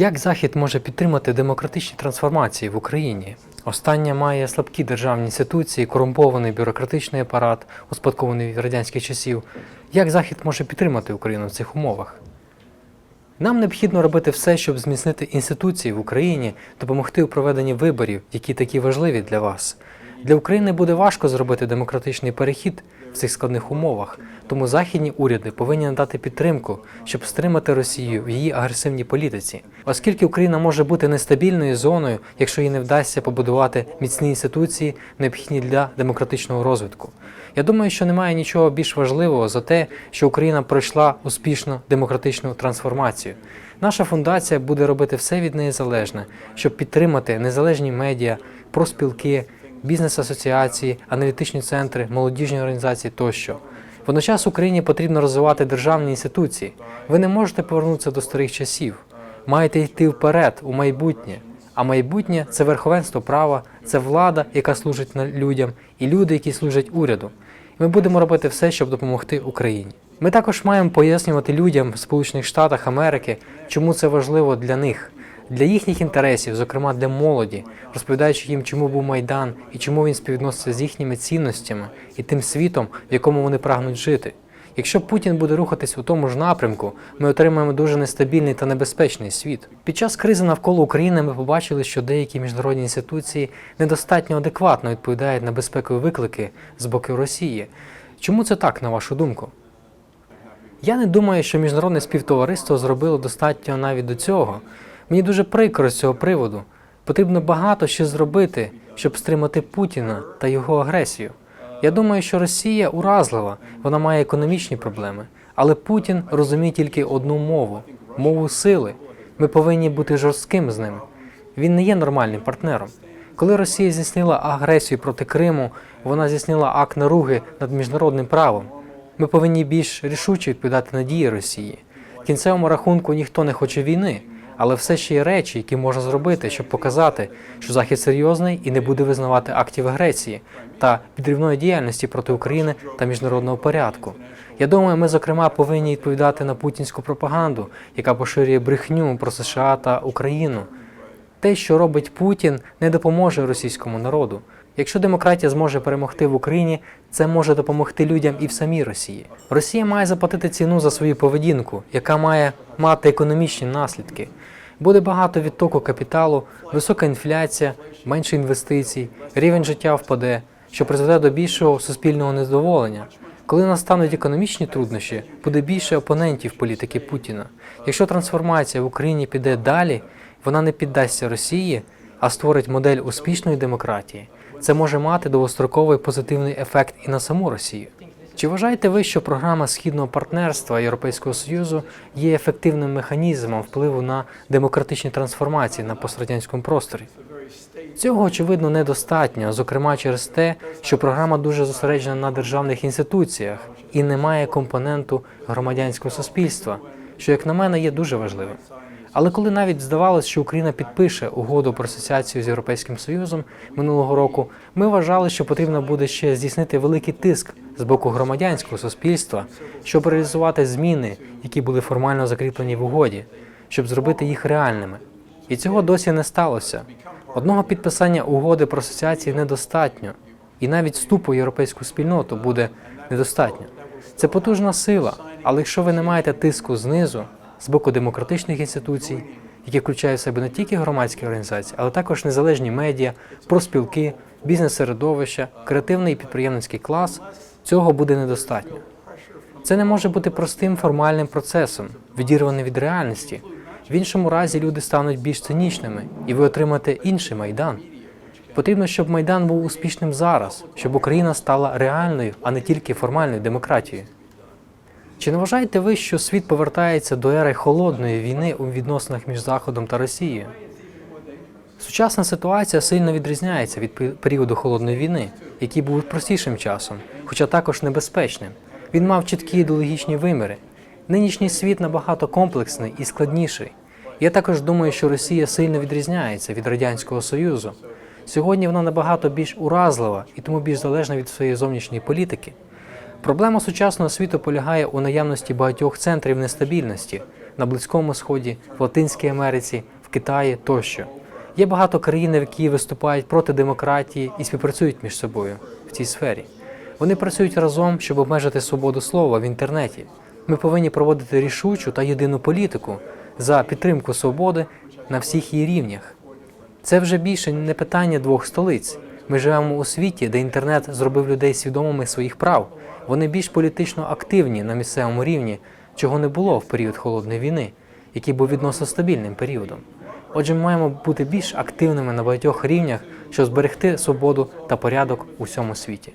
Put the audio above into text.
Як Захід може підтримати демократичні трансформації в Україні? Остання має слабкі державні інституції, корумпований бюрократичний апарат, успадкований від радянських часів. Як Захід може підтримати Україну в цих умовах? Нам необхідно робити все, щоб зміцнити інституції в Україні, допомогти у проведенні виборів, які такі важливі для вас. Для України буде важко зробити демократичний перехід в цих складних умовах, тому західні уряди повинні надати підтримку, щоб стримати Росію в її агресивній політиці, оскільки Україна може бути нестабільною зоною, якщо їй не вдасться побудувати міцні інституції, необхідні для демократичного розвитку. Я думаю, що немає нічого більш важливого за те, що Україна пройшла успішну демократичну трансформацію. Наша фундація буде робити все від неї залежне, щоб підтримати незалежні медіа, проспілки, бізнес-асоціації, аналітичні центри, молодіжні організації тощо. Водночас Україні потрібно розвивати державні інституції. Ви не можете повернутися до старих часів. Маєте йти вперед у майбутнє. А майбутнє це верховенство права, це влада, яка служить людям, і люди, які служать уряду. Ми будемо робити все, щоб допомогти Україні. Ми також маємо пояснювати людям в Сполучених Штатах Америки, чому це важливо для них, для їхніх інтересів, зокрема для молоді, розповідаючи їм, чому був майдан і чому він співвідноситься з їхніми цінностями і тим світом, в якому вони прагнуть жити. Якщо Путін буде рухатись у тому ж напрямку, ми отримаємо дуже нестабільний та небезпечний світ. Під час кризи навколо України ми побачили, що деякі міжнародні інституції недостатньо адекватно відповідають на безпекові виклики з боку Росії. Чому це так, на вашу думку? Я не думаю, що міжнародне співтовариство зробило достатньо навіть до цього. Мені дуже прикро з цього приводу. Потрібно багато ще зробити, щоб стримати Путіна та його агресію. Я думаю, що Росія уразлива, вона має економічні проблеми. Але Путін розуміє тільки одну мову мову сили. Ми повинні бути жорстким з ним. Він не є нормальним партнером. Коли Росія здійснила агресію проти Криму, вона здійснила акт наруги над міжнародним правом. Ми повинні більш рішуче відповідати на дії Росії. В кінцевому рахунку ніхто не хоче війни, але все ще є речі, які можна зробити, щоб показати, що Захід серйозний і не буде визнавати актів агресії та підривної діяльності проти України та міжнародного порядку. Я думаю, ми зокрема повинні відповідати на путінську пропаганду, яка поширює брехню про США та Україну. Те, що робить Путін, не допоможе російському народу. Якщо демократія зможе перемогти в Україні, це може допомогти людям і в самій Росії. Росія має заплатити ціну за свою поведінку, яка має мати економічні наслідки. Буде багато відтоку капіталу, висока інфляція, менше інвестицій, рівень життя впаде, що призведе до більшого суспільного незадоволення. Коли настануть економічні труднощі, буде більше опонентів політики Путіна. Якщо трансформація в Україні піде далі, вона не піддасться Росії, а створить модель успішної демократії. Це може мати довгостроковий позитивний ефект і на саму Росію. Чи вважаєте ви, що програма східного партнерства Європейського Союзу є ефективним механізмом впливу на демократичні трансформації на пострадянському просторі? Цього очевидно недостатньо, зокрема через те, що програма дуже зосереджена на державних інституціях і не має компоненту громадянського суспільства, що, як на мене, є дуже важливим. Але коли навіть здавалось, що Україна підпише угоду про асоціацію з Європейським Союзом минулого року, ми вважали, що потрібно буде ще здійснити великий тиск з боку громадянського суспільства, щоб реалізувати зміни, які були формально закріплені в угоді, щоб зробити їх реальними. І цього досі не сталося. Одного підписання угоди про асоціації недостатньо, і навіть вступу в європейську спільноту буде недостатньо. Це потужна сила, але якщо ви не маєте тиску знизу, з боку демократичних інституцій, які включають в себе не тільки громадські організації, але також незалежні медіа, проспілки, бізнес-середовища, креативний і підприємницький клас, цього буде недостатньо. Це не може бути простим формальним процесом, відірваним від реальності. В іншому разі люди стануть більш цинічними, і ви отримаєте інший майдан. Потрібно, щоб майдан був успішним зараз, щоб Україна стала реальною, а не тільки формальною демократією. Чи не вважаєте ви, що світ повертається до ери холодної війни у відносинах між Заходом та Росією? Сучасна ситуація сильно відрізняється від періоду холодної війни, який був простішим часом, хоча також небезпечним. Він мав чіткі ідеологічні виміри. Нинішній світ набагато комплексний і складніший. Я також думаю, що Росія сильно відрізняється від Радянського Союзу. Сьогодні вона набагато більш уразлива і тому більш залежна від своєї зовнішньої політики. Проблема сучасного світу полягає у наявності багатьох центрів нестабільності, на Близькому Сході, в Латинській Америці, в Китаї тощо. Є багато країн, які виступають проти демократії і співпрацюють між собою в цій сфері. Вони працюють разом, щоб обмежити свободу слова в інтернеті. Ми повинні проводити рішучу та єдину політику за підтримку свободи на всіх її рівнях. Це вже більше не питання двох столиць. Ми живемо у світі, де інтернет зробив людей свідомими своїх прав. Вони більш політично активні на місцевому рівні, чого не було в період холодної війни, який був відносно стабільним періодом. Отже, ми маємо бути більш активними на багатьох рівнях, щоб зберегти свободу та порядок у всьому світі.